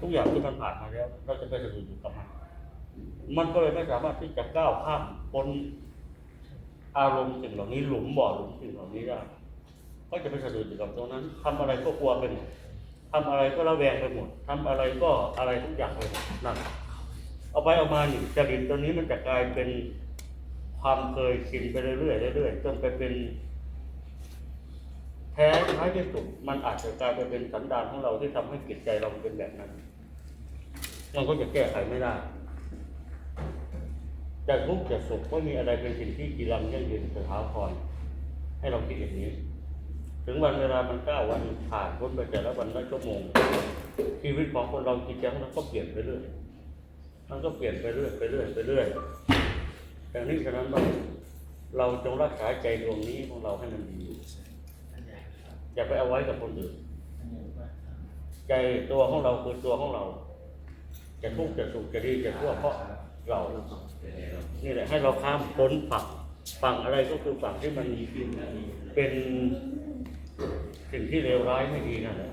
ทุกอย่างที่มันผ่านมาแล้ว เราจะไปสะดุดอยู่กับมัน มันก็เลยไม่สามารถที่จะก้าวข้ามพ้นอารมณ์สิ่งเหล่านี้หลุมบ่อหลุมสิ่งเหล่านี้ได้ก็จะไปสะดุดอยู่กับตรงนั้นทำอะไรก็กลัวไปหมดทำอะไรก็ระแวงไปหมดทำอะไรก็อะไรทุกอย่างไปหมดนั่นเอาไปเอามานี่จริตตัวนี้มันจะกลายเป็นความเคยชินไปเรื่อยๆเรื่อยๆจนไปเป็นแท้ท้ายที่สุดมันอาจจะกลายไปเป็นสันดานของเราที่ทำให้จิตใจเราเป็นแบบนั้น มันก็จะแก้ไขไม่ได้จะทุกข์จะสุขก็มีอะไรเป็นสิ่งที่กีรังยั่งยืนสถาพรให้เราคิดอย่างนี้ ถึงวันเวลามันเก้าวันผ่านพ้นไปแต่ละวันละชั่วโมง ชีวิตของคนเราจิตใจของเราก็เปลี่ยนไปเรื่อยมันก็เปลี่ยนไปเรื่อยไปเรื่อยไปเรื่อยดังนี้ฉะนั้นเราเราจงรักษาใจดวงนี้ของเราให้มันดีอยู่อย่าไปเอาไว้กับคนอื่นใจตัวของเราคือตัวของเรา จะทุกข์จะสุขจะดีจะชั่วเพราะเรานี่แหละให้เราข้ามพ้นฝั่งฝั่งอะไรก็คือฝั่งที่มันเป็นสิ่งที่เลวร้ายไม่ดีนั่นแหละ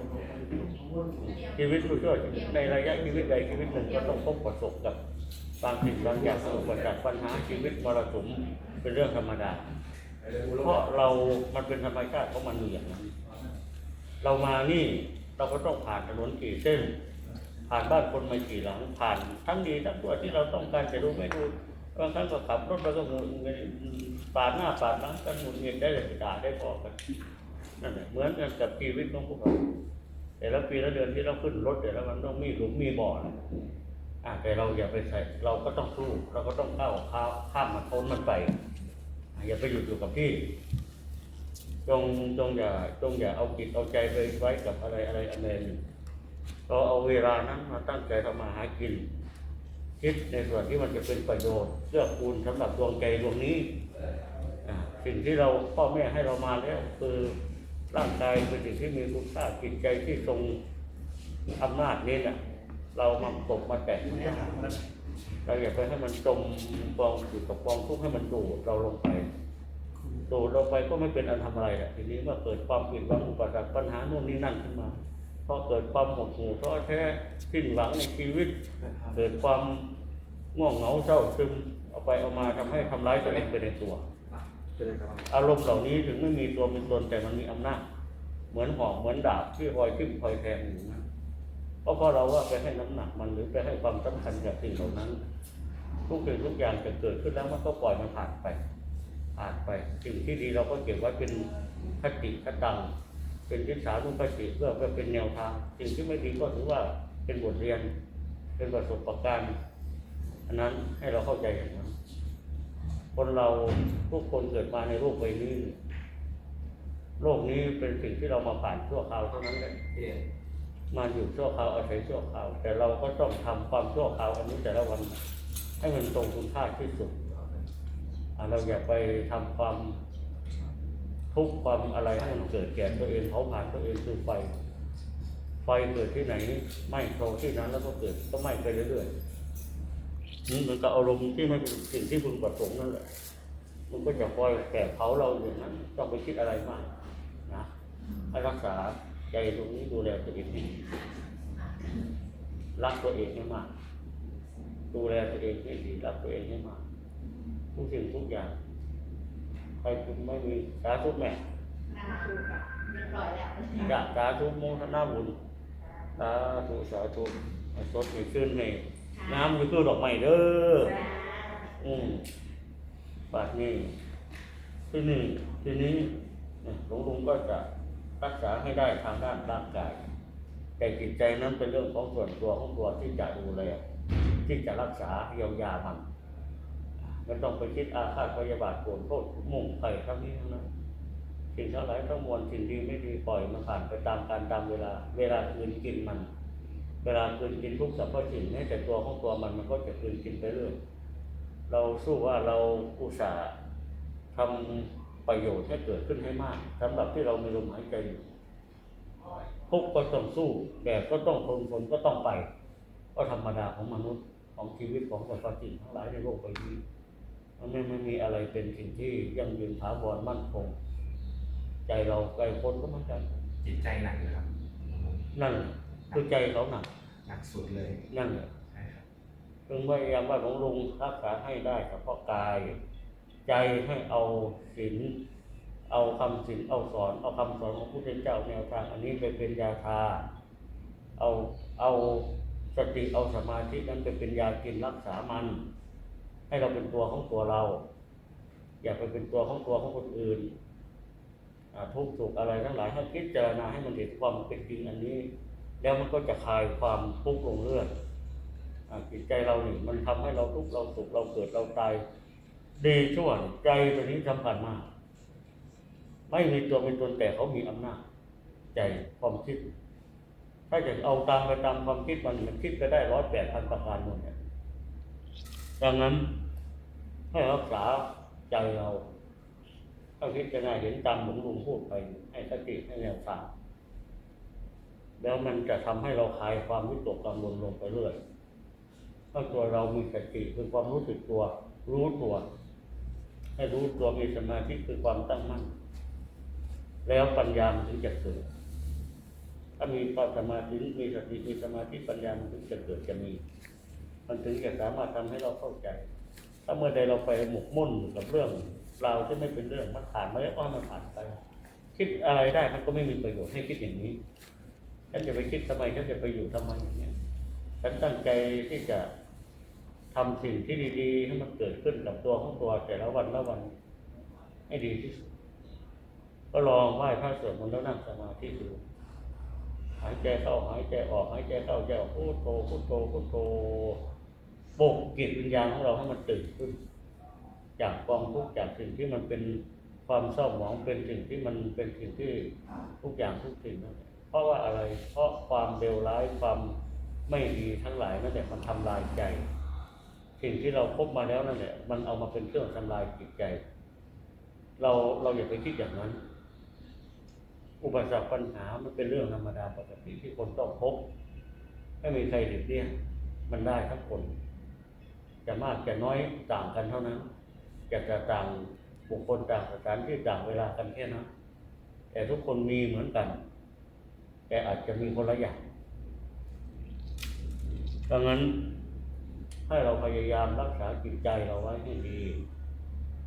ชีวิตผู้ช่วยในระยะชีวิตใดชีวิตหนึ่งก็ต้องพบประสบกับบางสิ่งบางอย่างอุปสรรคปัญหาชีวิตมรสุมเป็นเรื่องธรรมดา เพราะเรามันเป็นธรรมชาติของมันอยู่อย่างนั้นเรามานี่เราก็ต้องผ่านถนนกี่เส้น ผ่านบ้านคนมากี่หลังผ่านทั้งดีทั้งตัวที่เราต้องการจะดูไม่ดูบางครั้งก็ขับรถแล้วก็หงุดหงิดปาดหน้าปาดหลังกันหงุดหงิดได้เลยด่าได้พอกันนั่นแหละเหมือนกันกับชีวิตของพวกเราแต่ละปีละเดือนที่เราขึ้นรถแต่ละวันต้องมีหลุมมีบ่อนะอะแต่เราอย่าไปใส่เราก็ต้องสู้เราก็ต้องก้าข้าข้ามมันพ้นมันไปอะอย่าไปหยุดอยู่กับที่จงจงอย่าจงอย่าเอาจิตเอาใจไปไว้กับอะไรอะไรอะไรหนึ่ง เราเอาเวลานั้นมาตั้งใจทำมาหากิน คิดในส่วนที่มันจะเป็นประโยชน์เพื่อคูณสำหรับดวงใจดวงนี้สิ่งที่เราพ่อแม่ให้เรามาแล้ว คือร่างกายเป็นสิ่งที่มีคุณค่าจิตใจที่ทรงอำนาจนี้น่ะเรามาตกมาแตะเราอย่าไปให้มันจมกองอยู่กับกองทุกข์ให้มันดูดเราลงไปโดดลงไปก็ไม่เป็นอันทำอะไรอะทีนี้เมื่อเกิดความผิดหวังอุปสรรคปัญหาโน่นนี่นั่นขึ้นมา พอเกิดความหดหู่ท้อแท้สิ้นหวังในชีวิต เกิดความง่วงเหงาเศร้าซึมเอาไปเอามาทำให้ทำร้ายตัวเองไปในตัว อารมณ์เหล่านี้ถึงไม่มีตัวเป็นตนแต่มันมีอำนาจ เหมือนหอกเหมือนดาบที่คอยทิ่มคอยแทงอยู่นะเพราะพอเราว่าไปให้น้ำหนักมันหรือไปให้ความสำคัญกับสิ่งเหล่านั้น ทุกสิ่งทุกอย่างจะเกิดขึ้นแล้วมันก็ปล่อยมันผ่านไปผ่านไปสิ่งที่ดีเราก็เก็บไว้เป็นคติคตัง เป็นวิชานุคติเพื่อเพื่อเป็นแนวทางสิ่งที่ไม่ดีก็ถือว่าเป็นบทเรียน เป็นประสบการณ์อันนั้นให้เราเข้าใจอย่างนั้นคนเราทุกคนเกิดมาในโลกใบนี้โลกนี้เป็นสิ่งที่เรามาผ่านชั่วคราวเท่านั้นแหละมาอยู่ชั่วคราวอาศัยชั่วคราว แต่เราก็ต้องทำความชั่วคราวอันนี้แต่ละวันให้มันตรงคุณค่าที่สุดเราอย่าไปทำความ ทุกความอะไรให้มันเกิดแก่ตัวเองเผาผลาญตัวเองคือไฟไฟเกิดที่ไหนไหม้โตที่นั้นแล้วก็เกิดก็ไหม้ไปเรื่อยๆนี่เหมันก็อารมณ์ที่ไม่เป็นสิ่งที่พึงประสงค์นั่นแหละมันก็จะคอยแก่เผาเราอย่างนั้นต้องไปคิดอะไรมากนะให้รักษาใจตรงนี้ดูแลตัวเองให้ดีรักตัวเองให้มาก ดูแลตัวเองให้ดีรักตัวเองให้มากทุกสิ่งทุกอย่าง ใครคุณไม่มีสาธุแม่น้ำถูกอะเรียบร้อยแล้วอยากสาธุโมทนาบุญสาธุสาธุสดมีขึ้นในน้ำมีคือดอกไม้เด้ออืมบาทนี้ที่นี่ที่นี้เนี่ยหลวงลุงก็จะรักษาให้ได้ทางด้านร่างกาย แต่จิตใจนั้นเป็นเรื่องของส่วนตัวของตัวที่จะดูแลที่จะรักษาเยียวยามัน ไม่ต้องไปคิดอาฆาตพยาบาทโกรธโทษมุ่งใส่ทั้งนี้ทั้งนั้นสิ่งทั้งหลายทั้งมวลสิ่งดีไม่ดีปล่อยมันผ่านไปตามการตามเวลา เวลาคืนกินมัน เวลาคืนกินทุกสรรพสิ่งแม้แต่ตัวของตัวมันมันก็จะคืนกินไปเรื่อยเราสู้ว่าเราอุตส่าห์ทำประโยชน์ให้เกิดขึ้นให้มากสำหรับที่เรามีลมหายใจอยู่ทุกก็ต้องสู้แดดก็ต้องทนฝนก็ต้องไป ก็ธรรมดาของมนุษย์ของชีวิตของสรรพสิ่งทั้งหลายในโลกใบนี้ ไม่ไม่มีอะไรเป็นสิ่งที่ยั่งยืนถาวรมั่นคง ใจเราใจคนก็เหมือนกันจิตใจหนักเลยครับ นั่นคือใจเขาหนักหนักนักสุดเลย นั่นแหละใช่ครับพึงพยายามว่าหลวงลุงรักษาให้ได้เฉพาะกาย ใจให้เอาศีลเอาคำศีลเอาสอน เอาคำสอนของพระพุทธเจ้าแนวทาง อันนี้ไปเป็นยาทา เอาเอาสติเอาสมาธินั้นไปเป็นยากินรักษามัน ให้เราเป็นตัวของตัวเรา อย่าไปเป็นตัวของตัวของคนอื่นทุกข์สุขอะไรทั้งหลายให้พิจารณาให้มันเห็นความเป็นจริงอันนี้ แล้วมันก็จะคลายความทุกข์ลงเรื่อยจิตใจเราเนี่มันทำให้เราทุกข์เราสุขเราเกิดเราตายดีชั่วใจตัวนี้สำคัญมาก ไม่มีตัวเป็นตนแต่เขามีอำนาจใจความคิด ถ้าจะเอาตามไปตามความคิดมันมันคิดไปได้ร้อยแปดพันประการหมดเนี่ย ดังนั้นให้รักษาใจเราถ้าคิดจะง่ายเห็นตามหลวงลุงพูดไป ให้สติให้แนวทางแล้วมันจะทำให้เราคลายความวิตกกังวลลงไปเรื่อยถ้าตัวเรามีสติคือความรู้สึกตัว รู้ตัว ให้รู้ตัวมีสมาธิคือความตั้งมั่น แล้วปัญญามันถึงจะเกิด ถ้ามีความสมาธิมีสติมีสมาธิปัญญามันถึงจะเกิดจะมี มันถึงจะสามารถทำให้เราเข้าใจ ถ้าเมื่อใดเราไปหมกมุ่นกับเรื่องราวที่ไม่เป็นเรื่องมันผ่านมาแล้วก็ให้มันผ่านไป คิดอะไรได้มันก็ไม่มีประโยชน์ให้คิดอย่างนี้ฉันจะไปคิดทำไมฉันจะไปอยู่ทำไมอย่างนี้ฉันตั้งใจที่จะทำสิ่งที่ดีๆให้มันเกิดขึ้นกับตัวของตัวแต่ละวันละวัน ให้ดีที่สุดก็ลองไหว้พระสวดมนต์แล้วนั่งสมาธิดูหายใจเข้าหายใจออกหายใจเข้าหายใจออกพุทโธพุทโธพุทโธ ปลุกจิตวิญญาณของเราให้มันตื่นขึ้น จากกองทุกข์จากสิ่งที่มันเป็นความเศร้าหมองเป็นสิ่งที่มันเป็นสิ่งที่ทุกอย่างทุกสิ่งนั่นเพราะว่าอะไร เพราะความเลวร้ายความไม่ดีทั้งหลายนั่นแหละมันทำลายใจ สิ่งที่เราพบมาแล้วนั่นแหละมันเอามาเป็นเครื่องทำลายจิตใจ เราเราอย่าไปคิดอย่างนั้น อุปสรรคปัญหามันเป็นเรื่องธรรมดาปกติที่คนต้องพบ ไม่มีใครหลีกเลี่ยงมันได้ทั้งคน จะมากจะน้อยต่างกันเท่านั้นจะจะต่างบุคคลต่างสถานที่ต่างเวลากันแค่นั้นแต่ทุกคนมีเหมือนกัน แต่อาจจะมีคนละอย่างดังนั้นให้เราพยายามรักษาจิตใจเราไว้ให้ดี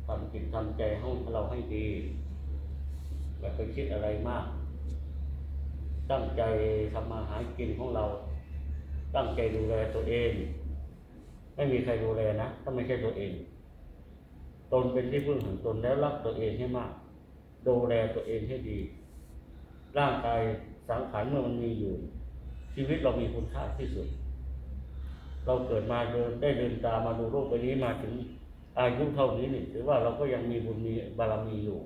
ทำจิตทำใจให้เราให้ดีอย่าไปคิดอะไรมาก ตั้งใจทำมาหากินของเรา ตั้งใจดูแลตัวเอง ไม่มีใครดูแลนะถ้าไม่ใช่ตัวเอง ตนเป็นที่พึ่งของตนแล้วรักตัวเองให้มาก ดูแลตัวเองให้ดี ร่างกายสังขารเมื่อมันมีอยู่ ชีวิตเรามีคุณค่าที่สุด เราเกิดมาเดินได้เดินตามาดูโลกใบนี้มาถึงอายุเท่านี้นี่ถือว่าเราก็ยังมีบุญมีบารมีอยู่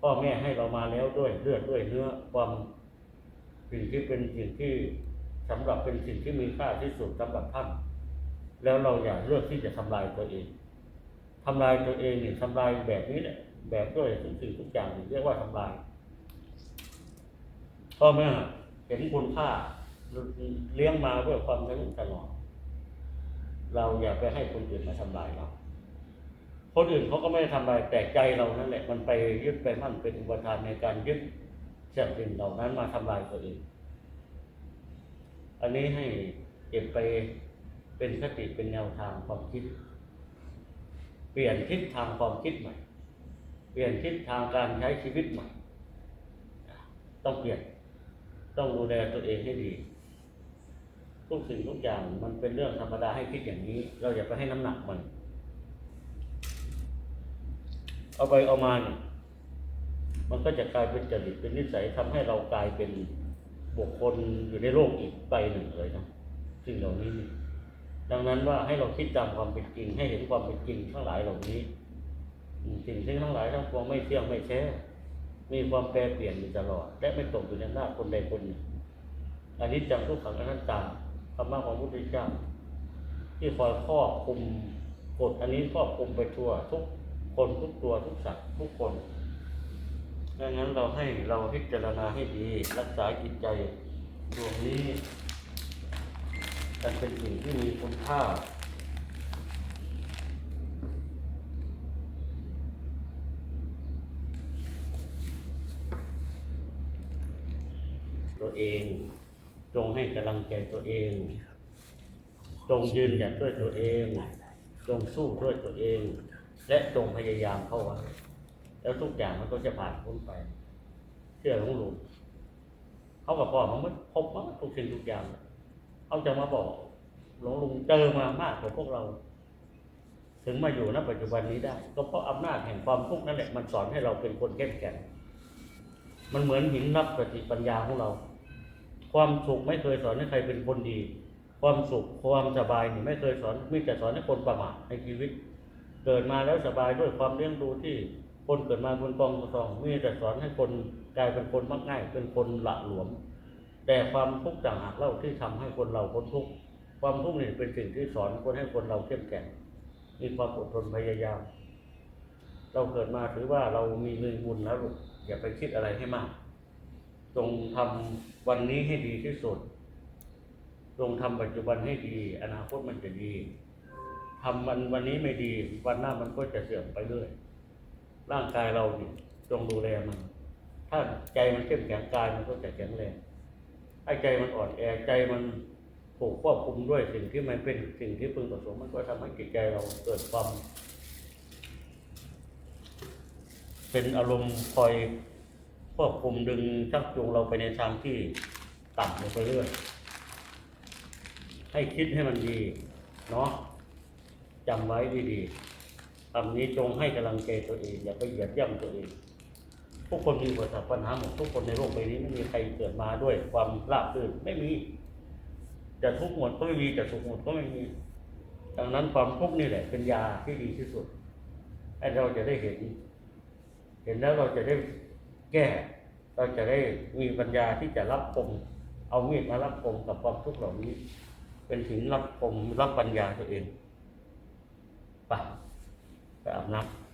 พ่อแม่ให้เรามาแล้วด้วยเลือดด้วยเนื้อความสิ่งที่เป็นสิ่งที่สำหรับเป็นสิ่งที่มีค่าที่สุดสำหรับท่าน แล้วเราอย่าเลือกที่จะทำลายตัวเองทำลายตัวเองนี่ทำลายแบบนี้แหละแบบด้วยทุกสิ่งทุกอย่างเรียกว่าทำลายพ่อแม่เห็นคุณค่าเลี้ยงมาเพื่อความยั่งยืนตลอดเราอย่าไปให้คนอื่นมาทำลายเราคนอื่นเขาก็ไม่ได้ทำลายแต่ใจเรานั่นแหละ มันไปยึดไปมั่นเป็นอุปทานในการยึดสิ่งสิ่งเหล่านั้นมาทำลายตัวเอง อันนี้ให้เก็บไป เป็นคติเป็นแนวทางความคิด เปลี่ยนทิศทางความคิดใหม่ เปลี่ยนทิศทางการใช้ชีวิตใหม่ ต้องเปลี่ยนต้องดูแลตัวเองให้ดีทุกสิ่งทุกอย่างมันเป็นเรื่องธรรมดาให้คิดอย่างนี้ เราอย่าไปให้น้ำหนักมัน เอาไปเอามาเนี่ยมันก็จะกลายเป็นจริตเป็นนิสัยทำให้เรากลายเป็นบุคคลอยู่ในโลกอีกใบหนึ่งเลยนะสิ่งเหล่านี้ ดังนั้นว่าให้เราคิดตามความเป็นจริง ให้เห็นความเป็นจริงทั้งหลายเหล่านี้สิ่งที่ทั้งหลายทั้งปวงไม่เที่ยงไม่แท้มีความแปรเปลี่ยนอยู่ตลอด และไม่ตกอยู่ในหน้าคนใดคนหนึ่งอันนี้จังทุกขังอนัตตาธรรมะของพระพุทธเจ้า ที่คอยครอบคุมกฎอันนี้ครอบคุมไปทั่วทุกคนทุกตัวทุกสัตว์ทุกคนดังนั้นเราให้เราพิจารณาให้ดี รักษาจิตใจดวงนี้ มันเป็นสิ่งที่มีคุณค่า ตัวเอง จงให้กำลังใจตัวเอง จงยืนหยัดด้วยตัวเอง จงสู้ด้วยตัวเอง และจงพยายามเข้าไว้แล้วทุกอย่างมันก็จะผ่านพ้นไป เชื่อหลวงลุงเขากับพ่อมันพบมาทุกสิ่งทุกอย่าง เขาจะมาบอกหลวงลุงเจอมามากกว่าพวกเรา ถึงมาอยู่ณปัจจุบันนี้ได้ ก็เพราะอำนาจแห่งความทุกข์นั่นแหละมันสอนให้เราเป็นคนเข้มแข็งมันเหมือนหินรับสติปัญญาของเรา ความสุขไม่เคยสอนให้ใครเป็นคนดี ความสุขความสบายนี่ไม่เคยสอนมีแต่สอนให้คนประมาทในชีวิต เกิดมาแล้วสบายด้วยความเลี้ยงดูที่คนเกิดมาบนกองกองมีแต่สอนให้คนกลายเป็นคนมักง่าย เป็นคนหละหลวม แต่ความทุกข์ต่างหากเล่าที่ทำให้คนเราพ้นทุกข์ความทุกข์นี่เป็นสิ่งที่สอนคนให้คนเราเข้มแข็งมีความอดทนพยายาม เราเกิดมาถือว่าเรามีเงินบุญแล้วลูกอย่าไปคิดอะไรให้มาก จงทำวันนี้ให้ดีที่สุดจงทำปัจจุบันให้ดี อนาคตมันจะดีทำมันวันนี้ไม่ดี วันหน้ามันก็จะเสื่อมไปเรื่อยร่างกายเรานี่จงดูแลมัน ถ้าใจมันเข้มแข็งกายมันก็จะแข็งแรง ถ้ใจมันอ่อนแอใจมันถูกควบคุมด้วยสิ่งที่มันเป็นสิ่งที่พึงประสงค์มันก็ทำให้จิตใจเราเกิดความ เป็นอารมณ์คอยควบคุมดึงชักจูงเราไปในทางที่ต่ำลงไปเรื่อยให้คิดให้มันดีเนาะจำไว้ดีๆคำนี้จงให้กำลังใจตัวเอง อย่าไปเหยียดย่ำตัวเอง ทุกคนมีปัญหาปัญหาหมดทุกคนในโลกใบนี้ไม่มีใครเกิดมาด้วยความราบรื่นไม่มีจะทุกข์หมดก็ไม่มีจะสุขหมดก็ไม่มีดังนั้นความทุกข์นี่แหละ เป็นยาที่ดีที่สุดให้เราจะได้เห็น เห็นแล้วเราจะได้แก้ เราจะได้มีปัญญาที่จะรับปมเอามีดมารับปมกับความทุกข์เหล่านี้ เป็นถึงรับปมรับปัญญาตัวเองไปไปอาบน้ำ